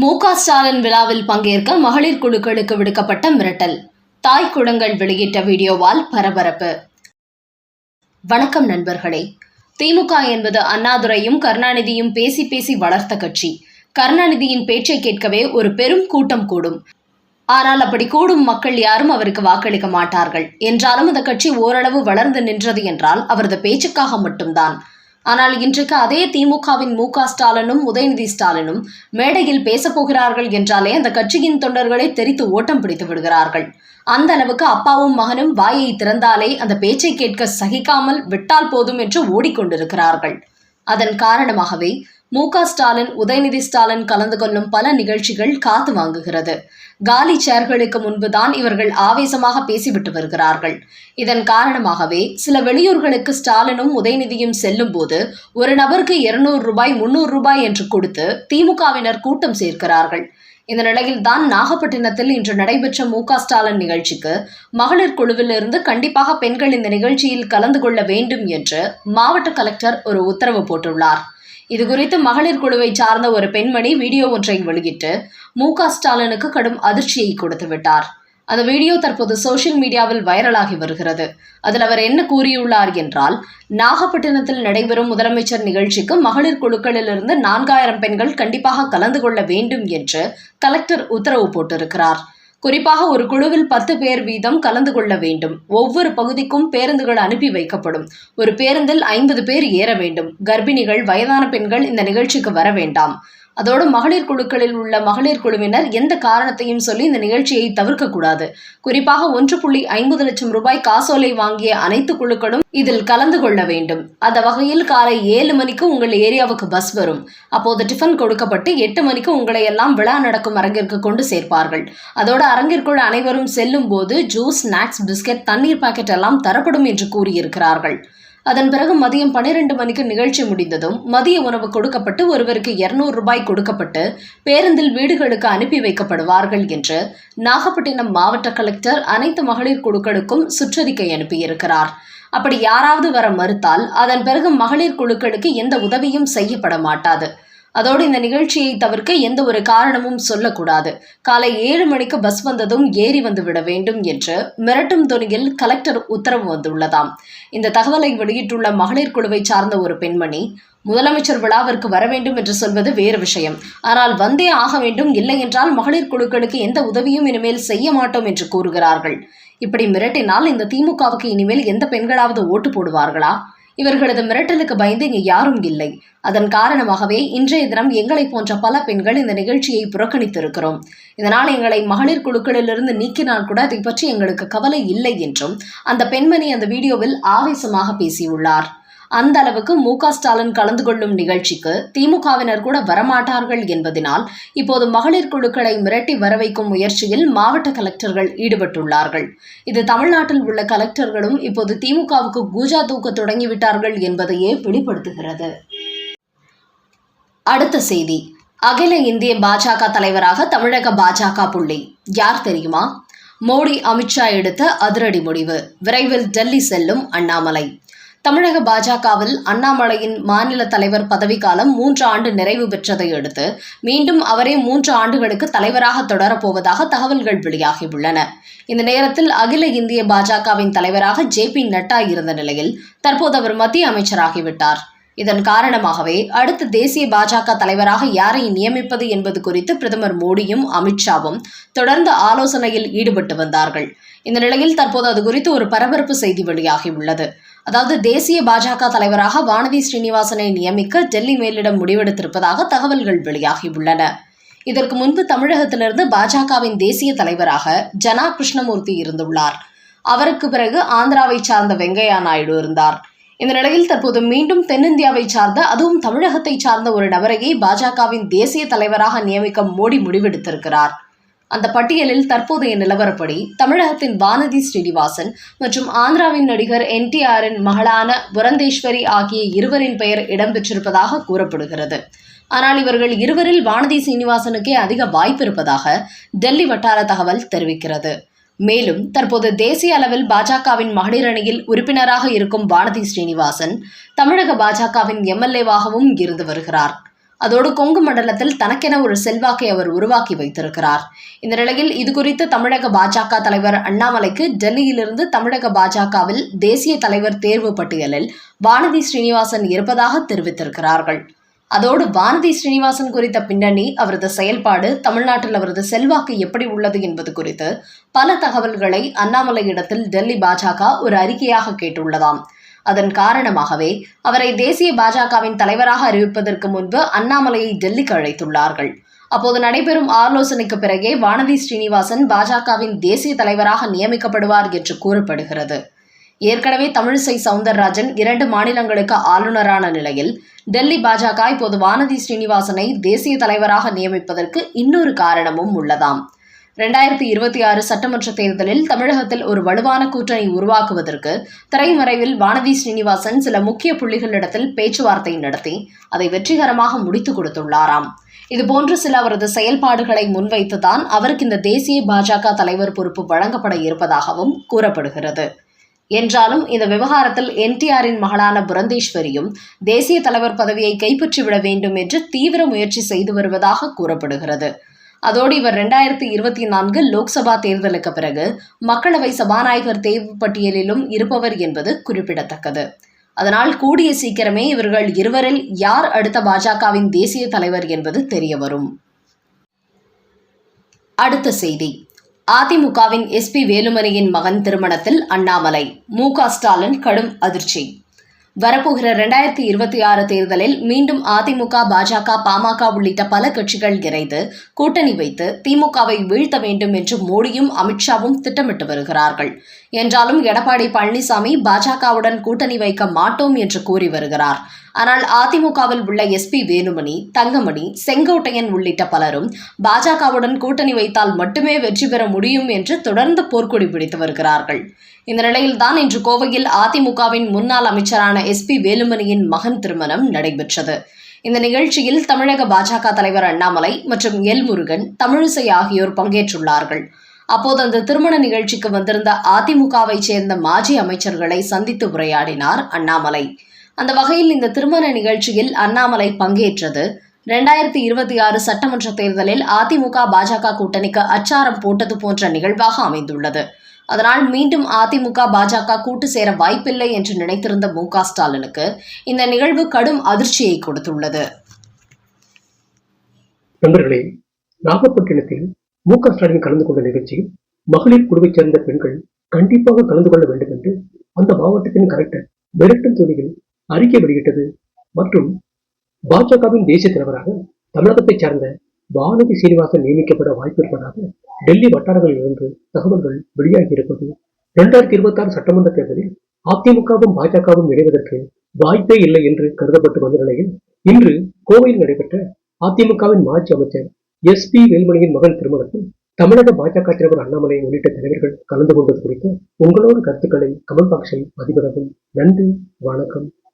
மு க ஸ்டாலின் விழாவில் பங்கேற்க மகளிர் குழுக்களுக்கு விடுக்கப்பட்ட மிரட்டல். தாய் குடங்கள் வெளியிட்ட வீடியோவால் பரபரப்பு. வணக்கம் நண்பர்களே. திமுக என்பது அண்ணாதுரையும் கருணாநிதியும் பேசி பேசி வளர்த்த கட்சி. கருணாநிதியின் பேச்சை கேட்கவே ஒரு பெரும் கூட்டம் கூடும். ஆனால் அப்படி கூடும் மக்கள் யாரும் அவருக்கு வாக்களிக்க மாட்டார்கள். என்றாலும் அந்த கட்சி ஓரளவு வளர்ந்து நின்றது என்றால் அவரது பேச்சுக்காக மட்டும்தான். ஆனால் இன்றைக்கு அதே திமுகவின் மு க ஸ்டாலினும் உதயநிதி ஸ்டாலினும் மேடையில் பேசப்போகிறார்கள் என்றாலே அந்த கட்சியின் தொண்டர்களை தெரித்து ஓட்டம் பிடித்து விடுகிறார்கள். அந்த அளவுக்கு அப்பாவும் மகனும் வாயை திறந்தாலே அந்த பேச்சை கேட்க சகிக்காமல் விட்டால் போதும் என்று ஓடிக்கொண்டிருக்கிறார்கள். அதன் காரணமாகவே மு ஸ்டாலின் உதயநிதி ஸ்டாலின் கலந்து கொள்ளும் பல நிகழ்ச்சிகள் காத்து வாங்குகிறது. காலி சேர்களுக்கு முன்புதான் இவர்கள் ஆவேசமாக பேசிவிட்டு வருகிறார்கள். இதன் காரணமாகவே சில வெளியூர்களுக்கு ஸ்டாலினும் உதயநிதியும் செல்லும் போது ஒரு நபருக்கு இருநூறு ரூபாய் முன்னூறு ரூபாய் என்று கொடுத்து திமுகவினர் கூட்டம் சேர்க்கிறார்கள். இந்த நிலையில் தான் நாகப்பட்டினத்தில் இன்று நடைபெற்ற மு ஸ்டாலின் நிகழ்ச்சிக்கு மகளிர் குழுவிலிருந்து கண்டிப்பாக பெண்கள் இந்த நிகழ்ச்சியில் கலந்து கொள்ள வேண்டும் என்று மாவட்ட கலெக்டர் ஒரு உத்தரவு போட்டுள்ளார். இதுகுறித்து மகளிர் குழுவை சார்ந்த ஒரு பெண்மணி வீடியோ ஒன்றை வெளியிட்டு மு ஸ்டாலினுக்கு கடும் அதிர்ச்சியை கொடுத்து விட்டார் அந்த வீடியோ தற்போது சோசியல் மீடியாவில் வைரலாகி வருகிறது. அதில் அவர் என்ன கூறியுள்ளார் என்றால் நாகப்பட்டினத்தில் நடைபெறும் முதலமைச்சர் நிகழ்ச்சிக்கு மகளிர் குழுக்களிலிருந்து நான்காயிரம் பெண்கள் கண்டிப்பாக கலந்து கொள்ள வேண்டும் என்று கலெக்டர் உத்தரவு போட்டிருக்கிறார். குறிப்பாக ஒரு குழுவில் பத்து பேர் வீதம் கலந்து கொள்ள வேண்டும். ஒவ்வொரு பகுதிக்கும் பேருந்துகள் அனுப்பி வைக்கப்படும். ஒரு பேருந்தில் ஐம்பது பேர் ஏற வேண்டும். கர்ப்பிணிகள் வயதான பெண்கள் இந்த நிகழ்ச்சிக்கு வர வேண்டாம். அதோடு மகளிர் குழுக்களில் உள்ள மகளிர் குழுவினர் எந்த காரணத்தையும் சொல்லி இந்த நிகழ்ச்சியை தவிர்க்கக்கூடாது. குறிப்பாக ஒன்று புள்ளி ஐம்பது லட்சம் ரூபாய் காசோலை வாங்கிய அனைத்து குழுக்களும் இதில் கலந்து கொள்ள வேண்டும். அந்த வகையில் காலை ஏழு மணிக்கு உங்கள் ஏரியாவுக்கு பஸ் வரும். அப்போது டிஃபன் கொடுக்கப்பட்டு எட்டு மணிக்கு உங்களை எல்லாம் விழா நடக்கும் அரங்கிற்கு கொண்டு சேர்ப்பார்கள். அதோடு அரங்கிற்குள் அனைவரும் செல்லும் போது ஜூஸ் ஸ்நாக்ஸ் பிஸ்கட் தண்ணீர் பாக்கெட் எல்லாம் தரப்படும் என்று கூறியிருக்கிறார்கள். அதன் பிறகு மதியம் பனிரெண்டு மணிக்கு நிகழ்ச்சி முடிந்ததும் மதிய உணவு கொடுக்கப்பட்டு ஒருவருக்கு இருநூறு ரூபாய் கொடுக்கப்பட்டு பேருந்தில் வீடுகளுக்கு அனுப்பி வைக்கப்படுவார்கள் என்று நாகப்பட்டினம் மாவட்ட கலெக்டர் அனைத்து மகளிர் குழுக்களுக்கும் சுற்றறிக்கை அனுப்பியிருக்கிறார். அப்படி யாராவது வர மறுத்தால் அதன் பிறகு மகளிர் குழுக்களுக்கு எந்த உதவியும் செய்யப்பட மாட்டாது. அதோடு இந்த நிகழ்ச்சியை தவிர்க்க எந்த ஒரு காரணமும் சொல்லக்கூடாது. காலை ஏழு மணிக்கு பஸ் வந்ததும் ஏறி வந்து விட வேண்டும் என்று மிரட்டும் துணியில் கலெக்டர் உத்தரவு வந்துள்ளதாம். இந்த தகவலை வெளியிட்டுள்ள மகளிர் குழுவை சார்ந்த ஒரு பெண்மணி முதலமைச்சர் விழாவிற்கு வர வேண்டும் என்று சொல்வது வேறு விஷயம். ஆனால் வந்தே ஆக வேண்டும் இல்லை என்றால் மகளிர் குழுக்களுக்கு எந்த உதவியும் இனிமேல் செய்ய மாட்டோம் என்று கூறுகிறார்கள். இப்படி மிரட்டினால் இந்த திமுகவுக்கு இனிமேல் எந்த பெண்களாவது ஓட்டு போடுவார்களா? இவர்களது மிரட்டலுக்கு பயந்து இங்கு யாரும் இல்லை. அதன் காரணமாகவே இன்றைய தினம் எங்களை போன்ற பல பெண்கள் இந்த நிகழ்ச்சியை புறக்கணித்திருக்கிறோம். இதனால் எங்களை மகளிர் குழுக்களிலிருந்து நீக்கினால் கூட அதை பற்றி எங்களுக்கு கவலை இல்லை என்றும் அந்த பெண்மணி அந்த வீடியோவில் ஆவேசமாக பேசியுள்ளார். அந்த அளவுக்கு மு க ஸ்டாலின் கலந்து கொள்ளும் நிகழ்ச்சிக்கு திமுகவினர் கூட வரமாட்டார்கள் என்பதனால் இப்போது மகளிர் குழுக்களை மிரட்டி வரவைக்கும் முயற்சியில் மாவட்ட கலெக்டர்கள் ஈடுபட்டுள்ளார்கள். இது தமிழ்நாட்டில் உள்ள கலெக்டர்களும் இப்போது திமுகவுக்கு கூஜா தூக்க தொடங்கிவிட்டார்கள் என்பதையே வெளிப்படுத்துகிறது. அடுத்த செய்தி. அகில இந்திய பாஜக தலைவராக தமிழக பாஜக புள்ளி. யார் தெரியுமா? மோடி அமித்ஷா எடுத்த அதிரடி முடிவு. விரைவில் டெல்லி செல்லும் அண்ணாமலை. தமிழக பாஜகவில் அண்ணாமலையின் மாநில தலைவர் பதவிக்காலம் மூன்று ஆண்டு நிறைவு பெற்றதை அடுத்து மீண்டும் அவரே மூன்று ஆண்டுகளுக்கு தலைவராக தொடரப்போவதாக தகவல்கள் வெளியாகியுள்ளன. இந்த நேரத்தில் அகில இந்திய பாஜகவின் தலைவராக ஜே பி நட்டா இருந்த நிலையில் தற்போது அவர் மத்திய அமைச்சராகிவிட்டார். இதன் காரணமாகவே அடுத்த தேசிய பாஜக தலைவராக யாரை நியமிப்பது என்பது குறித்து பிரதமர் மோடியும் அமித்ஷாவும் தொடர்ந்து ஆலோசனையில் ஈடுபட்டு வந்தார்கள். இந்த நிலையில் தற்போது அது குறித்து ஒரு பரபரப்பு செய்தி வெளியாகியுள்ளது. அதாவது தேசிய பாஜக தலைவராக வானதி ஸ்ரீனிவாசனை நியமிக்க டெல்லி மேலிடம் முடிவெடுத்திருப்பதாக தகவல்கள் வெளியாகியுள்ளன. இதற்கு முன்பு தமிழகத்திலிருந்து பாஜகவின் தேசிய தலைவராக ஜனா கிருஷ்ணமூர்த்தி இருந்துள்ளார். அவருக்கு பிறகு ஆந்திராவை சார்ந்த வெங்கையா நாயுடு இருந்தார். இந்த நிலையில் தற்போது மீண்டும் தென்னிந்தியாவை சார்ந்த அதுவும் தமிழகத்தை சார்ந்த ஒரு நபரையே பாஜகவின் தேசிய தலைவராக நியமிக்க மோடி முடிவெடுத்திருக்கிறார். அந்த பட்டியலில் தற்போதைய நிலவரப்படி தமிழகத்தின் வானதி ஸ்ரீனிவாசன் மற்றும் ஆந்திராவின் நடிகர் என்டிஆரின் மகளான புரந்தேஸ்வரி ஆகிய இருவரின் பெயர் இடம்பெற்றிருப்பதாக கூறப்படுகிறது. ஆனால் இவர்கள் இருவரில் வானதி சீனிவாசனுக்கே அதிக வாய்ப்பு இருப்பதாக டெல்லி வட்டார தகவல் தெரிவிக்கிறது. மேலும் தற்போது தேசிய அளவில் பாஜகவின் மகளிர் அணியில் உறுப்பினராக இருக்கும் வானதி ஸ்ரீனிவாசன் தமிழக பாஜகவின் எம்எல்ஏவாகவும் இருந்து வருகிறார். அதோடு கொங்கு மண்டலத்தில் தனக்கென ஒரு செல்வாக்கை அவர் உருவாக்கி வைத்திருக்கிறார். இந்த நிலையில் இதுகுறித்து தமிழக பாஜக தலைவர் அண்ணாமலைக்கு டெல்லியிலிருந்து தமிழக பாஜகவில் தேசிய தலைவர் தேர்வு பட்டியலில் வானதி ஸ்ரீனிவாசன் இருப்பதாக தெரிவித்திருக்கிறார்கள். அதோடு வானதி ஸ்ரீனிவாசன் குறித்த பின்னணி அவரது செயல்பாடு தமிழ்நாட்டில் அவரது செல்வாக்கு எப்படி உள்ளது என்பது குறித்து பல தகவல்களை அண்ணாமலையிடத்தில் டெல்லி பாஜக ஒரு அறிக்கையாக கேட்டுள்ளதாம். அதன் காரணமாகவே அவரை தேசிய பாஜகவின் தலைவராக அறிவிப்பதற்கு முன்பு அண்ணாமலையை டெல்லிக்கு அழைத்துள்ளார்கள். அப்போது நடைபெறும் ஆலோசனைக்கு பிறகே வானதி ஸ்ரீனிவாசன் பாஜகவின் தேசிய தலைவராக நியமிக்கப்படுவார் என்று கூறப்படுகிறது. ஏற்கனவே தமிழிசை சவுந்தரராஜன் இரண்டு மாநிலங்களுக்கு ஆளுநரான நிலையில் டெல்லி பாஜக இப்போது வானதி ஸ்ரீனிவாசனை தேசிய தலைவராக நியமிப்பதற்கு இன்னொரு காரணமும் உள்ளதாம். இரண்டாயிரத்தி இருபத்தி ஆறு சட்டமன்ற தேர்தலில் தமிழகத்தில் ஒரு வலுவான கூட்டணி உருவாக்குவதற்கு திரைமறைவில் வானதி ஸ்ரீனிவாசன் சில முக்கிய புள்ளிகளிடத்தில் பேச்சுவார்த்தை நடத்தி அதை வெற்றிகரமாக முடித்துக் கொடுத்துள்ளாராம். இதுபோன்று சில அவரது செயல்பாடுகளை முன்வைத்துதான் அவருக்கு இந்த தேசிய பாஜக தலைவர் பொறுப்பு வழங்கப்பட இருப்பதாகவும் கூறப்படுகிறது. என்றாலும் இந்த விவகாரத்தில் என்டிஆரின் மகளான புரந்தேஸ்வரியும் தேசிய தலைவர் பதவியை கைப்பற்றிவிட வேண்டும் என்று தீவிர முயற்சி செய்து வருவதாக கூறப்படுகிறது. அதோடு இவர் ரெண்டாயிரத்தி இருபத்தி நான்கு லோக்சபா தேர்தலுக்கு பிறகு மக்களவை சபாநாயகர் தேர்வு பட்டியலிலும் இருப்பவர் என்பது குறிப்பிடத்தக்கது. அதனால் கூடிய சீக்கிரமே இவர்கள் இருவரில் யார் அடுத்த பாஜகவின் தேசிய தலைவர் என்பது தெரியவரும் அடுத்த செய்தி. அதிமுகவின் எஸ்பி வேலுமணியின் மகன் திருமணத்தில் அண்ணாமலை மு க ஸ்டாலின் கடும் அதிர்ச்சி. வரப்போகிற ரெண்டாயிரத்தி இருபத்தி ஆறு தேர்தலில் மீண்டும் அதிமுக பாஜக பாமக உள்ளிட்ட பல கட்சிகள் இணைந்து கூட்டணி வைத்து திமுகவை வீழ்த்த வேண்டும் என்று மோடியும் அமித்ஷாவும் திட்டமிட்டு வருகிறார்கள். என்றாலும் எடப்பாடி பழனிசாமி பாஜகவுடன் கூட்டணி வைக்க மாட்டோம் என்று கூறி வருகிறார். ஆனால் அதிமுகவில் உள்ள எஸ்பி வேலுமணி தங்கமணி செங்கோட்டையன் உள்ளிட்ட பலரும் பாஜகவுடன் கூட்டணி வைத்தால் மட்டுமே வெற்றி பெற முடியும் என்று தொடர்ந்து போர்க்கொடி பிடித்து வருகிறார்கள். இந்த நிலையில்தான் இன்று கோவையில் அதிமுகவின் முன்னாள் அமைச்சரான எஸ்பி வேலுமணியின் மகன் திருமணம் நடைபெற்றது. இந்த நிகழ்ச்சியில் தமிழக பாஜக தலைவர் அண்ணாமலை மற்றும் எல் முருகன் தமிழிசை ஆகியோர் பங்கேற்றுள்ளார்கள். அப்போது அந்த திருமண நிகழ்ச்சிக்கு வந்திருந்த அதிமுகவைச் சேர்ந்த மாஜி அமைச்சர்களை சந்தித்து உரையாடினார் அண்ணாமலை. அந்த வகையில் இந்த திருமண நிகழ்ச்சியில் அண்ணாமலை பங்கேற்றது. ரெண்டாயிரத்தி இருபத்தி ஆறு சட்டமன்ற தேர்தலில் அதிமுக பாஜக கூட்டணிக்கு அச்சாரம் போட்டது போன்ற நிகழ்வாக அமைந்துள்ளது. அதனால் மீண்டும் அதிமுக பாஜக கூட்டு சேர வாய்ப்பில்லை என்று நினைத்திருந்த மு ஸ்டாலினுக்கு இந்த நிகழ்வு கடும் அதிர்ச்சியை கொடுத்துள்ளது. நண்பர்களே நாகப்பட்டினத்தில் மு க ஸ்டாலின் கலந்து கொண்ட நிகழ்ச்சி மகளிர் குழுவைச் சேர்ந்த பெண்கள் கண்டிப்பாக கலந்து கொள்ள வேண்டும் என்று அந்த மாவட்டத்தின் கலெக்டர் மிரட்டும் துணியில் அறிக்கை வெளியிட்டது. மற்றும் பாஜகவின் தேசிய தலைவராக தமிழகத்தைச் சார்ந்த வானதி சீனிவாசன் நியமிக்கப்பட வாய்ப்பு இருப்பதாக டெல்லி வட்டாரங்களில் இருந்து தகவல்கள் வெளியாகி இருப்பது இரண்டாயிரத்தி இருபத்தி ஆறு சட்டமன்ற தேர்தலில் அதிமுகவும் பாஜகவும் இணைவதற்கு வாய்ப்பே இல்லை என்று கருதப்பட்டு வந்த நிலையில் இன்று கோவையில் நடைபெற்ற அதிமுகவின் மாஜி அமைச்சர் எஸ் பி வேல்மணியின் மகன் திருமணத்தில் தமிழக பாஜக தலைவர் அண்ணாமலை உள்ளிட்ட தலைவர்கள் கலந்து கொண்டது குறித்து உங்களோட கருத்துக்களை கமெண்ட் பாக்ஸில் பதிவிடவும். நன்றி வணக்கம்.